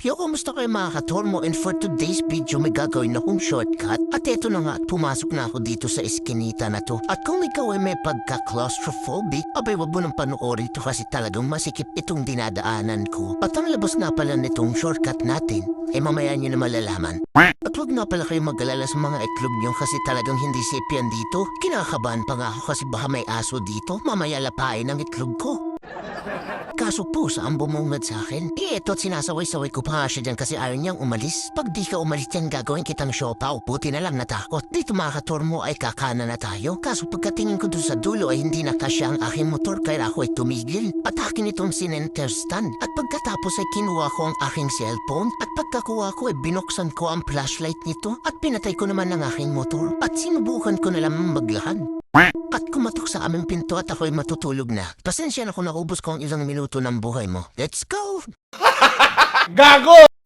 Yo, kumusta kayo mga katormo? And for today's video, may gagawin akong shortcut. At eto na nga, pumasok na ako dito sa eskinita na to. At kung ikaw ay may pagka-claustrophobic, abay wag mo nang panoorin to kasi talagang masikip itong dinadaanan ko. At ang labas nga pala nitong shortcut natin, eh mamaya nyo na malalaman. At wag nga pala kayo mag-alala sa mga iklog nyo kasi talagang hindi safe dito. Kinakabahan pa nga ako kasi baka may aso dito, mamaya lapain ang itlog ko. Kaso po, saan bumungad sa akin? Eh, eto't sinasaway-saway ko pa siya dyan kasi ayaw niyang umalis. Pag di ka umalis yan, gagawin kitang siopa o puti na lang natakot. Dito mga katormo ay kakana na tayo. Kaso pagkatingin ko doon sa dulo ay hindi na kasya ang aking motor kaya ako ay tumigil. At akin itong sinenter stand. At pagkatapos ay kinuha ko ang aking cellphone. At pagkakuha ko ay binuksan ko ang flashlight nito. At pinatay ko naman ang aking motor. At sinubukan ko na lang maglakad. At kumatok sa aming pinto at ako'y matutulog na. Pasensya na kung naubos ko ang ilang minuto ng buhay mo. Let's go! Gago!